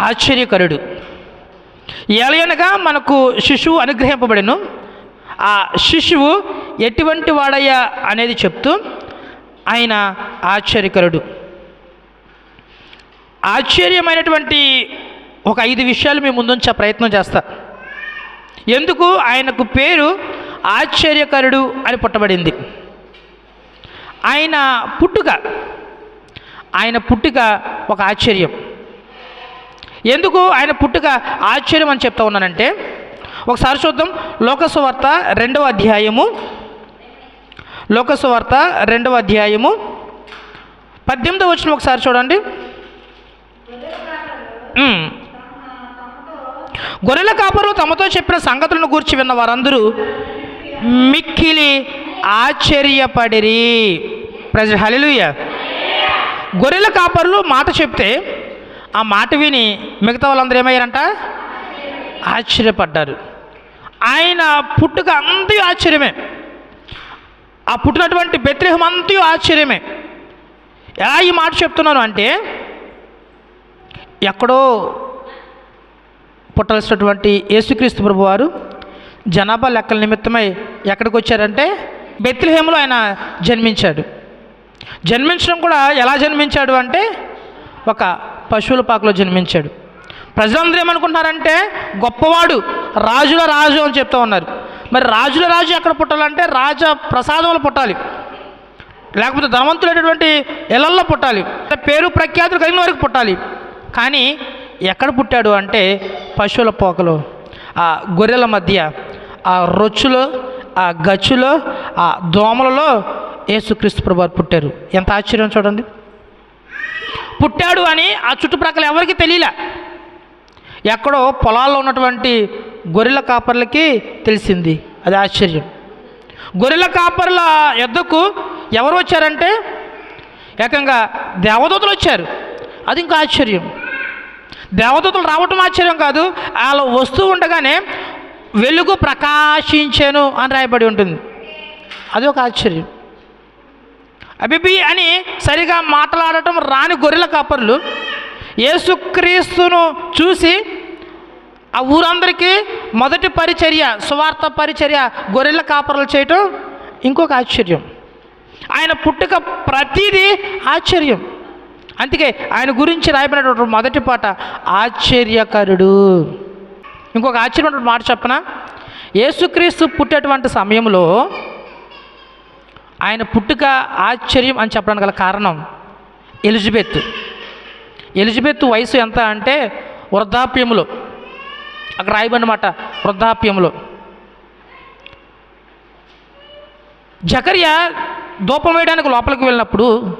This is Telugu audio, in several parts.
ఆశ్చర్యకరుడు. ఎలయనగా మనకు శిశువు అనుగ్రహింపబడను. ఆ శిశువు ఎటువంటి వాడయ్యా అనేది చెప్తూ ఆయన ఆశ్చర్యకరుడు. ఆశ్చర్యమైనటువంటి ఒక ఐదు విషయాలు మేము ముందుంచే ప్రయత్నం చేస్తా. ఎందుకు? ఆయనకు పేరు ఆశ్చర్యకరుడు అని పుట్టబడింది. ఆయన పుట్టుక ఆయన పుట్టుక ఒక ఆశ్చర్యం. ఎందుకు ఆయన పుట్టుక ఆశ్చర్యం అని చెప్తా ఉన్నానంటే ఒకసారి చూద్దాం. లోకసువార్త రెండవ అధ్యాయము. లోకసువార్త రెండవ అధ్యాయము. పద్దెనిమిదవ వచ్చిన ఒకసారి చూడండి. గొర్రెల కాపరు తమతో చెప్పిన సంగతులను గూర్చి విన్న వారందరూ మిక్కిలి ఆశ్చర్యపడిరి. ప్రజ హలిలుయ గొర్రెల కాపరులు మాట చెప్తే ఆ మాట విని మిగతా వాళ్ళందరూ ఏమయ్యారంట? ఆశ్చర్యపడ్డారు. ఆయన పుట్టుక అంతయు ఆశ్చర్యమే. ఆ పుట్టినటువంటి బెత్రేహం అంతయు ఆశ్చర్యమే. ఎలా ఈ మాట చెప్తున్నాను అంటే ఎక్కడో పుట్టాల్సినటువంటి యేసుక్రీస్తు ప్రభు వారు జనాభా లెక్కల నిమిత్తమై ఎక్కడికి వచ్చారంటే బెత్లహేములో ఆయన జన్మించాడు. జన్మించడం కూడా ఎలా జన్మించాడు అంటే ఒక పశువుల పాకలో జన్మించాడు. ప్రజలందరూ ఏమనుకుంటున్నారంటే గొప్పవాడు రాజుల రాజు అని చెప్తా ఉన్నారు. మరి రాజుల రాజు ఎక్కడ పుట్టాలంటే రాజ ప్రసాదంలో పుట్టాలి. లేకపోతే ధనవంతులైనటువంటి ఇళ్ళల్లో పుట్టాలి. పేరు ప్రఖ్యాతులు కలిగిన వరకు పుట్టాలి. కానీ ఎక్కడ పుట్టాడు అంటే పశువుల పోకలో. ఆ గొర్రెల మధ్య ఆ రొచ్చులో ఆ గచ్చులో ఆ దోమలలో యేసుక్రీస్తు ప్రభు పుట్టారు. ఎంత ఆశ్చర్యం చూడండి. పుట్టాడు అని ఆ చుట్టుప్రక్కల ఎవరికి తెలియలే. ఎక్కడో పొలాల్లో ఉన్నటువంటి గొర్రెల కాపర్లకి తెలిసింది. అది ఆశ్చర్యం. గొర్రెల కాపర్ల ఎద్దకు ఎవరు వచ్చారంటే ఏకంగా దేవదూతలు వచ్చారు. అది ఇంకా ఆశ్చర్యం. దేవదూతలు రావటం ఆశ్చర్యం కాదు వాళ్ళు వస్తూ ఉండగానే వెలుగు ప్రకాశించాను అని రాయబడి ఉంటుంది. అది ఒక ఆశ్చర్యం. అబిబి అని సరిగా మాట్లాడటం రాని గొర్రెల కాపర్లు. యేసుక్రీస్తును చూసి ఆ ఊరందరికీ మొదటి పరిచర్య సువార్త పరిచర్య గొర్రెల కాపర్లు చేయటం ఇంకొక ఆశ్చర్యం. ఆయన పుట్టుక ప్రతిదీ ఆశ్చర్యం. అందుకే ఆయన గురించి రాయబడినటువంటి మొదటి పాట ఆశ్చర్యకరుడు. ఇంకొక ఆశ్చర్యమైనటువంటి మాట చెప్పన? యేసుక్రీస్తు పుట్టేటువంటి సమయంలో ఆయన పుట్టుక ఆశ్చర్యం అని చెప్పడానికి గల కారణం ఎలిజబెత్. ఎలిజబెత్ వయసు ఎంత అంటే వృద్ధాప్యములో. అక్కడ రాయబడినమాట వృద్ధాప్యములో. జకర్య దూపం వేయడానికి లోపలికి వెళ్ళినప్పుడు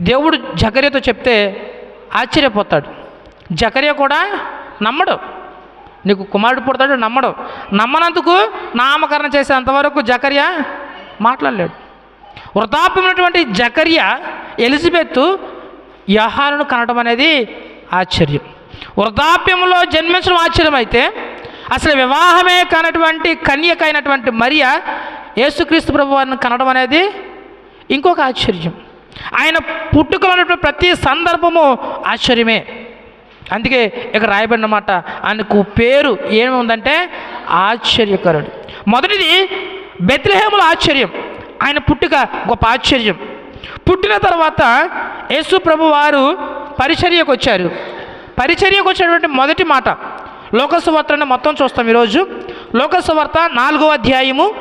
దేవుడు జకర్యతో చెప్తే ఆశ్చర్యపోతాడు. జకర్య కూడా నమ్మడు. నీకు కుమారుడు పుడతాడు నమ్మడు. నమ్మనందుకు నామకరణ చేసేంతవరకు జకర్య మాట్లాడలేడు. వృద్ధాప్యమైనటువంటి జకర్య ఎలిజబెత్ యహాలను కనడం అనేది ఆశ్చర్యం. వృద్ధాప్యంలో జన్మించడం ఆశ్చర్యం అయితే అసలు వివాహమే కానటువంటి కన్యకైనటువంటి మరియ యేసుక్రీస్తు ప్రభు వారిని కనడం అనేది ఇంకొక ఆశ్చర్యం. ఆయన పుట్టుకలో ప్రతి సందర్భము ఆశ్చర్యమే. అందుకే ఇక్కడ రాయబడినమాట ఆయనకు పేరు ఏమి ఉందంటే ఆశ్చర్యకరుడు. మొదటిది బెత్లహేముల ఆశ్చర్యం. ఆయన పుట్టుక గొప్ప ఆశ్చర్యం. పుట్టిన తర్వాత యేసు ప్రభు వారు పరిచర్యకు వచ్చారు. పరిచర్యకు వచ్చినటువంటి మొదటి మాట లోకసువార్తను మొత్తం చూస్తాం ఈరోజు. లోకసువార్త నాలుగో అధ్యాయము.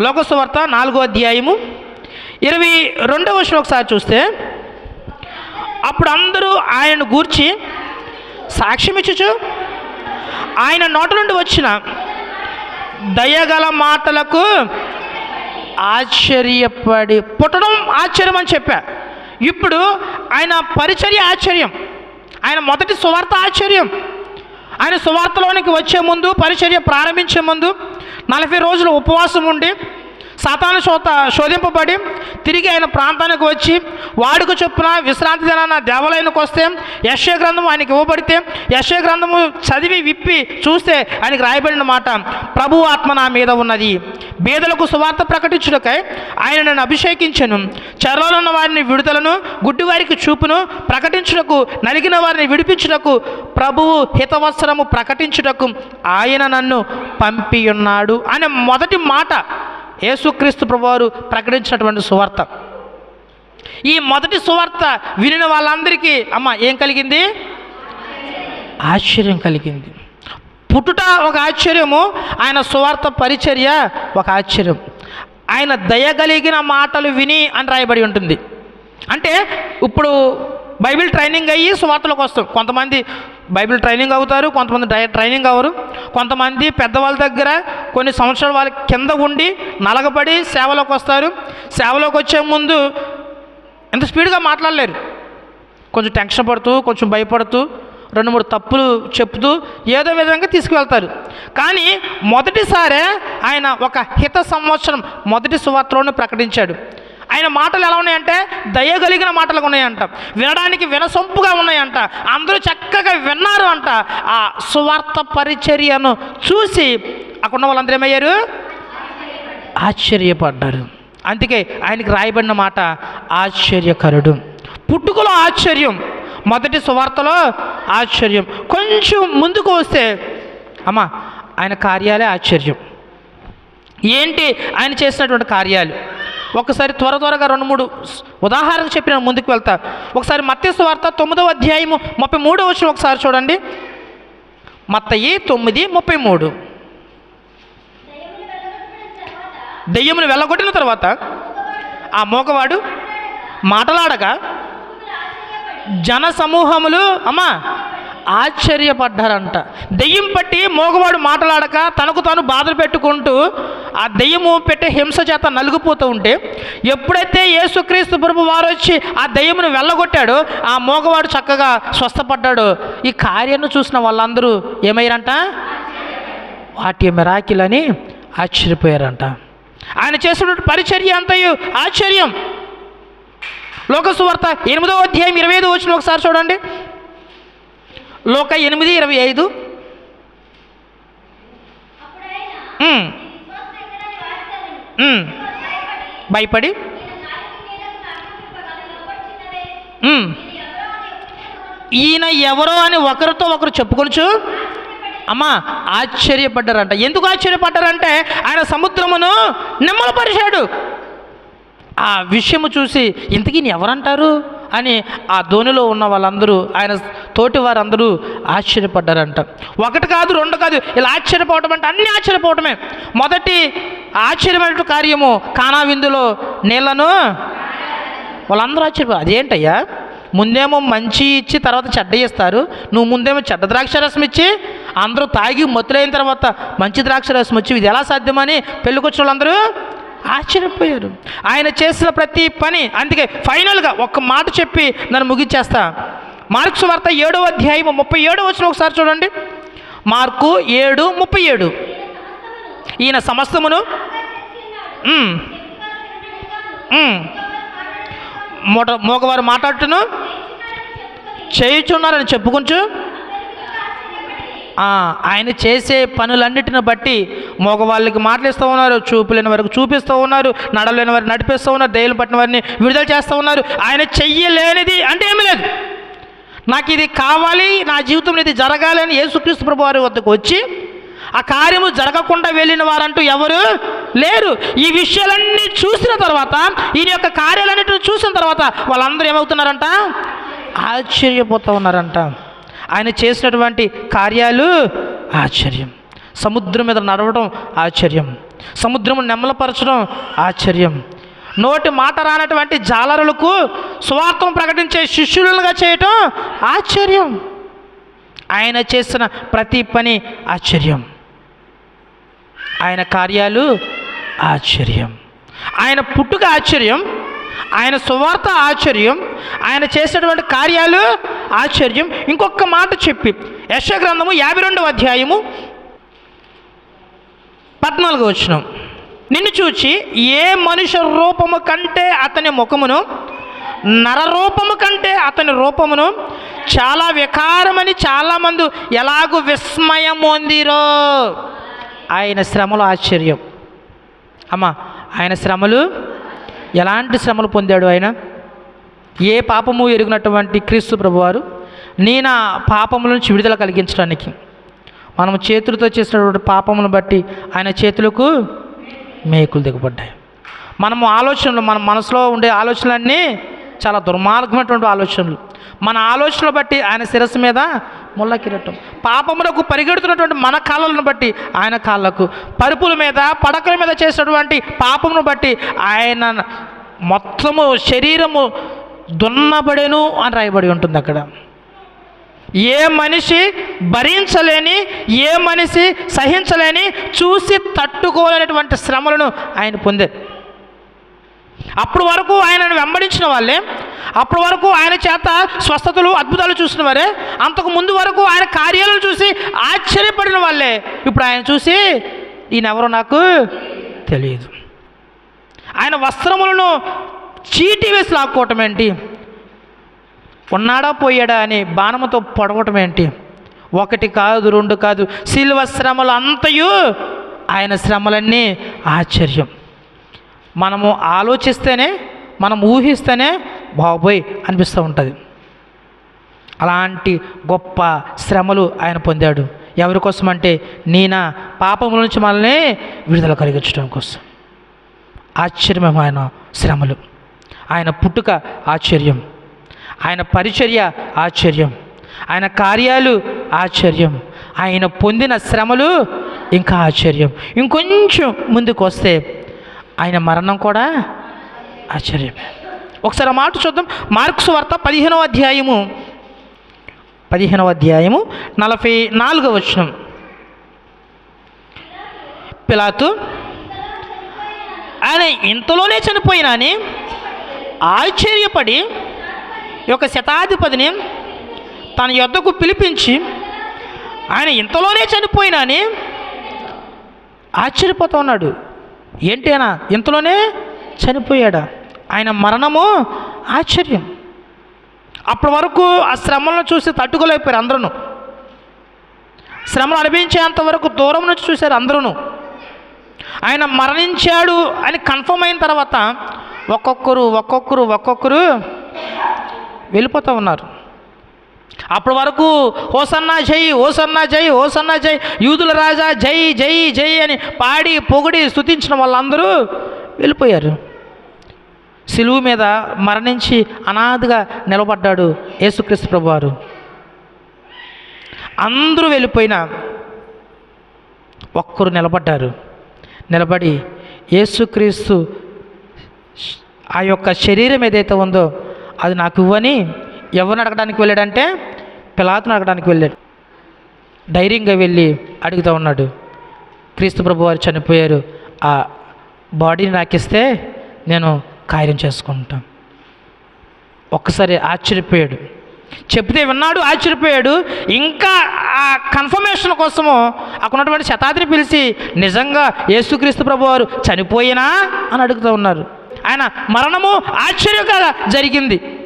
లోకసువార్త నాలుగో అధ్యాయము. ఇరవై రెండవ వర్షం ఒకసారి చూస్తే అప్పుడు అందరూ ఆయనను గూర్చి సాక్ష్యం ఇచ్చుచు ఆయన నోట నుండి వచ్చిన దయగల మాటలకు ఆశ్చర్యపడి పుట్టడం ఆశ్చర్యం అని చెప్పా. ఇప్పుడు ఆయన పరిచర్య ఆశ్చర్యం. ఆయన మొదటి సువార్త ఆశ్చర్యం. ఆయన సువార్తలోనికి వచ్చే ముందు పరిచర్య ప్రారంభించే ముందు నలభై రోజులు ఉపవాసం ఉండి సాతాను శోత శోధింపబడి తిరిగి ఆయన ప్రాంతానికి వచ్చి వాడుక చొప్పున విశ్రాంతి దినాన దేవాలయానికి వస్తే యశ్య గ్రంథము ఆయనకి ఇవ్వబడితే యశ్య గ్రంథము చదివి విప్పి చూస్తే ఆయనకి రాయబడిన మాట ప్రభు ఆత్మ నా మీద ఉన్నది. బీదలకు సువార్త ప్రకటించుటకై ఆయన నన్ను అభిషేకించను. చెరలో ఉన్న వారిని విడుదలను గుడ్డివారికి చూపును ప్రకటించుటకు నలిగిన వారిని విడిపించుటకు ప్రభువు హితవత్సరము ప్రకటించుటకు ఆయన నన్ను పంపి ఉన్నాడు అనే మొదటి మాట యేసుక్రీస్తు ప్రభువారు ప్రకటించినటువంటి సువార్త. ఈ మొదటి సువార్త వినిన వాళ్ళందరికీ అమ్మ ఏం కలిగింది? ఆశ్చర్యం కలిగింది. పుట్టుట ఒక ఆశ్చర్యము ఆయన సువార్త పరిచర్య ఒక ఆశ్చర్యం. ఆయన దయగలిగిన మాటలు విని అని రాయబడి ఉంటుంది. అంటే ఇప్పుడు బైబిల్ ట్రైనింగ్ అయ్యి సువార్తలకు వస్తాం. కొంతమంది బైబిల్ ట్రైనింగ్ అవుతారు కొంతమంది ట్రైనింగ్ అవ్వరు. కొంతమంది పెద్దవాళ్ళ దగ్గర కొన్ని సంవత్సరాల వాళ్ళ కింద ఉండి నలగబడి సేవలోకి వస్తారు. సేవలోకి వచ్చే ముందు ఎంత స్పీడ్గా మాట్లాడలేరు. కొంచెం టెన్షన్ పడుతూ కొంచెం భయపడుతూ రెండు మూడు తప్పులు చెప్తూ ఏదో విధంగా తీసుకువెళ్తారు. కానీ మొదటిసారే ఆయన ఒక హిత సంవత్సరం మొదటి సువార్తలోనే ప్రకటించాడు. ఆయన మాటలు ఎలా ఉన్నాయంటే దయగలిగిన మాటలు ఉన్నాయంట. వినడానికి వినసొంపుగా ఉన్నాయంట. అందరూ చక్కగా విన్నారు అంట. ఆ సువార్త పరిచర్యను చూసి అక్కడ ఉన్న వాళ్ళందరూ ఏమయ్యారు? ఆశ్చర్యపడ్డారు. అందుకే ఆయనకి రాయబడిన మాట ఆశ్చర్యకరుడు. పుట్టుకలో ఆశ్చర్యం. మొదటి సువార్తలో ఆశ్చర్యం. కొంచెం ముందుకు వస్తే అమ్మా ఆయన కార్యాలే ఆశ్చర్యం. ఏంటి? ఆయన చేసినటువంటి కార్యాలు? ఒకసారి త్వర త్వరగా రెండు మూడు ఉదాహరణ చెప్పి నేను ముందుకు వెళ్తా. ఒకసారి మత్స్య వార్త తొమ్మిదవ అధ్యాయము ముప్పై మూడో వచ్చిన ఒకసారి చూడండి. మత్తయి తొమ్మిది ముప్పై మూడు. దెయ్యమును వెళ్ళగొట్టిన తర్వాత ఆ మూకవాడు మాటలాడగా జన సమూహములు అమ్మా ఆశ్చర్యపడ్డారంట. దెయ్యం పట్టి మోగవాడు మాటలాడక తనకు తాను బాధలు పెట్టుకుంటూ ఆ దెయ్యము పెట్టే హింస చేత నలుగుపోతూ ఉంటే ఎప్పుడైతే యేసుక్రీస్తు ప్రభు వారు వచ్చి ఆ దెయ్యమును వెళ్ళగొట్టాడో ఆ మోగవాడు చక్కగా స్వస్థపడ్డాడు. ఈ కార్యాన్ని చూసిన వాళ్ళందరూ ఏమయ్యారంట? వాటి మెరాకిల్ అని ఆశ్చర్యపోయారంట. ఆయన చేసినటువంటి పరిచర్య అంతయు ఆశ్చర్యం. లోకసువార్త ఎనిమిదవ అధ్యాయం ఇరవై ఐదు వచ్చిన ఒకసారి చూడండి. లోక ఎనిమిది ఇరవై ఐదు. భయపడి? ఈయన ఎవరో అని ఒకరితో ఒకరు చెప్పుకొనచ్చు అమ్మా ఆశ్చర్యపడ్డారంట. ఎందుకు ఆశ్చర్యపడ్డారంటే ఆయన సముద్రమును నిమ్మలపరిచాడు. ఆ విషయము చూసి ఇంతకీ ఈయన ఎవరంటారు? అని ఆ ధోనిలో ఉన్న వాళ్ళందరూ ఆయన తోటి వారందరూ ఆశ్చర్యపడ్డారంట. ఒకటి కాదు రెండు కాదు ఇలా ఆశ్చర్యపోవటం అంటే అన్ని ఆశ్చర్యపోవటమే. మొదటి ఆశ్చర్యమైన కార్యము కానా విందులో నీళ్ళను వాళ్ళందరూ ఆశ్చర్యపో అదేంటయ్యా? ముందేమో మంచి ఇచ్చి తర్వాత చెడ్డ ఇస్తారు నువ్వు ముందేమో చెడ్డ ద్రాక్ష రసం ఇచ్చి అందరూ తాగి మత్తులైన తర్వాత మంచి ద్రాక్ష రసం వచ్చి ఇది ఎలా సాధ్యమని పెళ్ళికొచ్చిన వాళ్ళందరూ ఆశ్చర్యపోయారు. ఆయన చేసిన ప్రతి పని అందుకే ఫైనల్గా ఒక్క మాట చెప్పి నన్ను ముగించేస్తా. మార్క్స్ వార్త ఏడో అధ్యాయం ముప్పై ఏడు వచ్చిన ఒకసారి చూడండి. మార్కు ఏడు ముప్పై ఏడు. ఈయన సమస్తమును మూట మగవారు మాట్లాడుతును చేయుచున్నారని చెప్పుకుంటూ ఆయన చేసే పనులన్నిటిని బట్టి మగవాళ్ళకి మాట్లాడిస్తూ ఉన్నారు చూపులేని వరకు చూపిస్తూ ఉన్నారు నడలేని వారిని నడిపిస్తూ ఉన్నారు దయలు పట్టిన వారిని విడుదల చేస్తూ ఉన్నారు. ఆయన చెయ్యలేనిది అంటే ఏమీ లేదు. నాకు ఇది కావాలి నా జీవితంలో ఇది జరగాలి అని యేసుక్రీస్తు ప్రభు వారి వద్దకు వచ్చి ఆ కార్యము జరగకుండా వెళ్ళిన వారంటూ ఎవరు లేరు. ఈ విషయాలన్నీ చూసిన తర్వాత ఈయన యొక్క కార్యాలన్నిటిని చూసిన తర్వాత వాళ్ళందరూ ఏమవుతున్నారంట? ఆశ్చర్యపోతూ ఉన్నారంట. ఆయన చేసినటువంటి కార్యాలు ఆశ్చర్యం. సముద్రం మీద నడవడం ఆశ్చర్యం. సముద్రము నెమ్మలపరచడం ఆశ్చర్యం. నోటి మాట రానటువంటి జాలరులకు స్వార్థం ప్రకటించే శిష్యులుగా చేయటం ఆశ్చర్యం. ఆయన చేసిన ప్రతి పని ఆశ్చర్యం. ఆయన కార్యాలు ఆశ్చర్యం. ఆయన పుట్టుక ఆశ్చర్యం. ఆయన సువార్త ఆశ్చర్యం ఆయన చేసినటువంటి కార్యాలు ఆశ్చర్యం. ఇంకొక మాట చెప్పి యశ గ్రంథము యాభై రెండవ అధ్యాయము పద్నాలుగు వచ్చినం నిన్ను చూచి ఏ మనుష్య రూపము కంటే అతని ముఖమును నరరూపము కంటే అతని రూపమును చాలా వికారమని చాలామంది ఎలాగూ విస్మయం పొందిరో ఆయన శ్రమలు ఆశ్చర్యం. అమ్మా ఆయన శ్రమలు ఎలాంటి శ్రమలు పొందాడు ఆయన? ఏ పాపము ఎరిగినటువంటి క్రీస్తు ప్రభువారు? నీ నా పాపముల నుంచి విడుదల కలిగించడానికి. మనం చేతులతో చేసినటువంటి పాపమును బట్టి ఆయన చేతులకు మేకులు దిగబడ్డాయి. మనము ఆలోచనలు మన మనసులో ఉండే ఆలోచనలన్నీ చాలా దుర్మార్గమైనటువంటి ఆలోచనలు. మన ఆలోచనలు బట్టి ఆయన శిరస్సు మీద ముళ్ళ కిరీటం. పాపములకు పరిగెడుతున్నటువంటి మన కాళ్ళను బట్టి ఆయన కాళ్ళకు. పరుపుల మీద పడకల మీద చేసినటువంటి పాపమును బట్టి ఆయన మొత్తము శరీరము దున్నబడెను అని రాయబడి ఉంటుంది అక్కడ. ఏ మనిషి భరించలేని ఏ మనిషి సహించలేని చూసి తట్టుకోలేనటువంటి శ్రమలను ఆయన పొందారు అప్పటి వరకు ఆయనను వెంబడించిన వాళ్ళే. అప్పటి వరకు ఆయన చేత స్వస్థతలు అద్భుతాలు చూసిన వారే. అంతకు ముందు వరకు ఆయన కార్యాలను చూసి ఆశ్చర్యపడిన వాళ్ళే. ఇప్పుడు ఆయన చూసి ఈయనెవరో నాకు తెలియదు. ఆయన వస్త్రములను చీటి వేసి లాక్కోవటం ఏంటి? ఉన్నాడా పోయాడా అని బాణముతో పొడవటం ఏంటి? ఒకటి కాదు రెండు కాదు శిల్వ శ్రమలు అంతయు ఆయన శ్రమలన్నీ ఆశ్చర్యం. మనము ఆలోచిస్తేనే మనం ఊహిస్తేనే బాబోయ్ అనిపిస్తూ ఉంటుంది. అలాంటి గొప్ప శ్రమలు ఆయన పొందాడు. ఎవరి కోసం అంటే నీనా పాపముల నుంచి మనల్ని విడుదల కలిగించడం కోసం. ఆశ్చర్యమైన ఆయన శ్రమలు. ఆయన పుట్టుక ఆశ్చర్యం. ఆయన పరిచర్య ఆశ్చర్యం. ఆయన కార్యాలు ఆశ్చర్యం. ఆయన పొందిన శ్రమలు ఇంకా ఆశ్చర్యం. ఇంకొంచెం ముందుకు వస్తే ఆయన మరణం కూడా ఆశ్చర్యమే. ఒకసారి ఆ మాట చూద్దాం. మార్క్స్ వార్త పదిహేనవ అధ్యాయము. పదిహేనవ అధ్యాయము నలభై నాలుగవ వచనం. పిలాతు ఆయన ఇంతలోనే చనిపోయినాని ఆశ్చర్యపడి ఒక శతాధిపతిని తన యొద్దకు పిలిపించి ఆయన ఇంతలోనే చనిపోయినా అని ఆశ్చర్యపోతూ ఉన్నాడు. ఏంటి ఆయన ఇంతలోనే చనిపోయాడా? ఆయన మరణము ఆశ్చర్యం. అప్పటి వరకు ఆ శ్రమలను చూసి తట్టుకోలేకపోయారు అందరూ శ్రమలు అనుభవించేంత వరకు దూరం నుంచి చూశారు అందరూ ఆయన మరణించాడు అని కన్ఫర్మ్ అయిన తర్వాత ఒక్కొక్కరు ఒక్కొక్కరు ఒక్కొక్కరు వెళ్ళిపోతూ ఉన్నారు. అప్పటి వరకు ఓసన్నా జై ఓసన్నా జై ఓసన్నా జై యూదుల రాజా జై జై జై అని పాడి పొగిడి స్తుతించిన వాళ్ళందరూ వెళ్ళిపోయారు. సిలువు మీద మరణించి అనాథగా నిలబడ్డాడు యేసుక్రీస్తు ప్రభువారు. అందరూ వెళ్ళిపోయినా ఒక్కరు నిలబడ్డారు. నిలబడి యేసుక్రీస్తు ఆ యొక్క శరీరం ఏదైతే ఉందో అది నాకు ఇవ్వని ఎవరిని అడగడానికి వెళ్ళాడంటే పిలాతుని అడగడానికి వెళ్ళాడు. ధైర్యంగా వెళ్ళి అడుగుతూ ఉన్నాడు. క్రీస్తు ప్రభు వారు చనిపోయారు. ఆ బాడీని నాకు ఇస్తే నేను కార్యం చేసుకుంటాను. ఒక్కసారి ఆశ్చర్యపోయాడు. చెప్తే విన్నాడు ఆశ్చర్యపోయాడు. ఇంకా ఆ కన్ఫర్మేషన్ కోసము అక్కడున్నటువంటి ఉన్నటువంటి పిలిచి నిజంగా యేసుక్రీస్తు ప్రభు వారు చనిపోయినా అని అడుగుతూ ఉన్నారు. ఆయన మరణము ఆశ్చర్యంగా జరిగింది.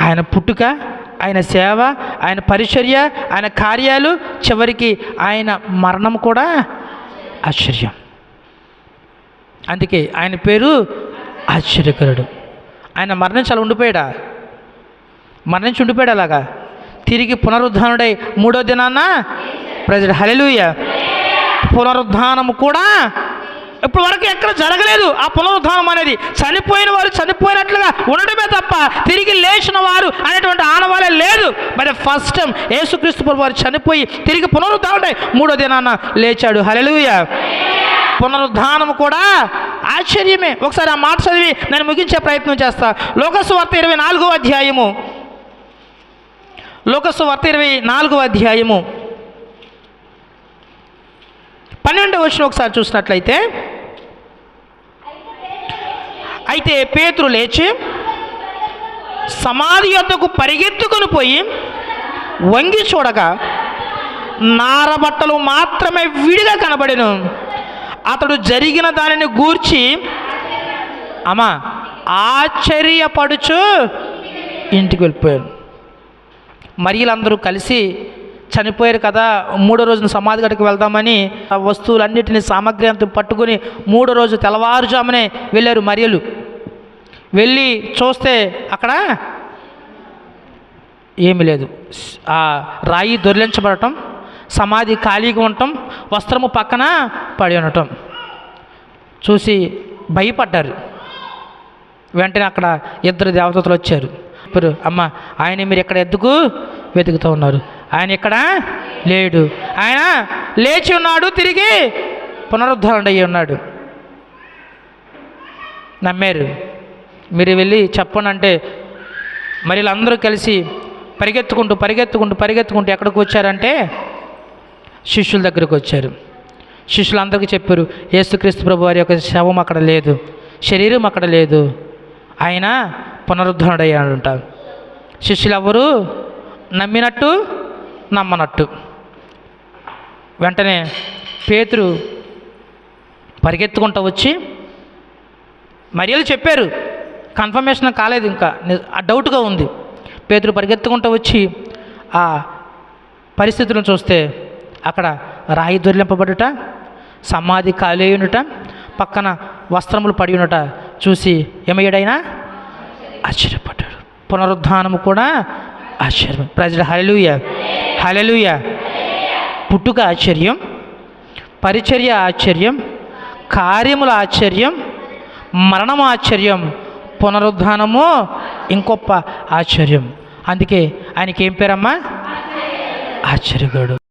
ఆయన పుట్టుక ఆయన సేవ ఆయన పరిచర్య ఆయన కార్యాలు చివరికి ఆయన మరణం కూడా ఆశ్చర్యం. అందుకే ఆయన పేరు ఆశ్చర్యకరుడు. ఆయన మరణించాలి ఉండిపోయాడా? మరణించి ఉండిపోయాడు అలాగా? తిరిగి పునరుద్ధానుడై మూడో దినాన? ప్రజలు హలెలుయ పునరుద్ధానము కూడా ఇప్పటి వరకు ఎక్కడ జరగలేదు. ఆ పునరుద్ధానం అనేది చనిపోయిన వారు చనిపోయినట్లుగా ఉండడమే తప్ప తిరిగి లేచిన వారు అనేటువంటి ఆనవాలే లేదు. మరి ఫస్ట్ టైం యేసుక్రీస్తు వారు చనిపోయి తిరిగి పునరుద్ధానం మూడో దినాన లేచాడు. హలెలుయ పునరుద్ధానం కూడా ఆశ్చర్యమే. ఒకసారి ఆ మాట చదివి నేను ముగించే ప్రయత్నం చేస్తా. లోకస్వార్త ఇరవై నాలుగో అధ్యాయము. లోకస్వార్త ఇరవై నాలుగో అధ్యాయము. పన్నెండవ వచ్చిన ఒకసారి చూసినట్లయితే అయితే పేతురు లేచి సమాధి యొద్దకు పరిగెత్తుకొని పోయి వంగి చూడగా నారబట్టలు మాత్రమే విడిగా కనబడెను. అతడు జరిగిన దానిని గూర్చి అమ్మా ఆశ్చర్యపడుచు ఇంటికి వెళ్ళిపోయాడు మరియలందరూ కలిసి చనిపోయారు కదా మూడో రోజున సమాధి గడికి వెళ్దామని ఆ వస్తువులన్నిటిని సామాగ్రి అంతా పట్టుకుని మూడో రోజు తెల్లవారుజామునే వెళ్ళారు మరియలు. వెళ్ళి చూస్తే అక్కడ ఏమీ లేదు. ఆ రాయి దొరిలించబడటం సమాధి ఖాళీగా ఉండటం వస్త్రము పక్కన పడి ఉండటం చూసి భయపడ్డారు. వెంటనే అక్కడ ఇద్దరు దేవతలు వచ్చారు. ఇప్పుడు అమ్మ ఆయన మీరు ఇక్కడ ఎందుకు వెతుకుతూ ఉన్నారు? ఆయన ఇక్కడ లేడు. ఆయన లేచి ఉన్నాడు తిరిగి పునరుద్ధరణ అయ్యి ఉన్నాడు. నమ్మారు. మీరు వెళ్ళి చెప్పనంటే మరి వీళ్ళందరూ కలిసి పరిగెత్తుకుంటూ పరిగెత్తుకుంటూ పరిగెత్తుకుంటూ ఎక్కడికి వచ్చారంటే శిష్యుల దగ్గరికి వచ్చారు. శిష్యులందరికీ చెప్పారు యేసుక్రీస్తు ప్రభు వారి యొక్క శవం అక్కడ లేదు. శరీరం అక్కడ లేదు. ఆయన పునరుద్ధరణయ్యాడంట శిష్యులు ఎవరు నమ్మినట్టు నమ్మనట్టు. వెంటనే పేతురు పరిగెత్తుకుంటూ వచ్చి మరియలు చెప్పారు కన్ఫర్మేషన్ కాలేదు ఇంకా ఆ డౌట్గా ఉంది. పేతురు పరిగెత్తుకుంటూ వచ్చి ఆ పరిస్థితులను చూస్తే అక్కడ రాయి దొరిలింపబడుట సమాధి ఖాళీ అయి ఉండుట పక్కన వస్త్రములు పడి ఉండట చూసి ఏమయ్యాడైనా? ఆశ్చర్యపడ్డాడు. పునరుద్ధానము కూడా ఆశ్చర్యం. ప్రజలు హలలుయ హలలుయ పుట్టుక ఆశ్చర్యం పరిచర్య ఆశ్చర్యం కార్యముల ఆశ్చర్యం మరణం ఆశ్చర్యం పునరుద్ధానము ఇంకొప్ప ఆశ్చర్యం. అందుకే ఆయనకి ఏం పేరమ్మా? ఆశ్చర్యగాడు.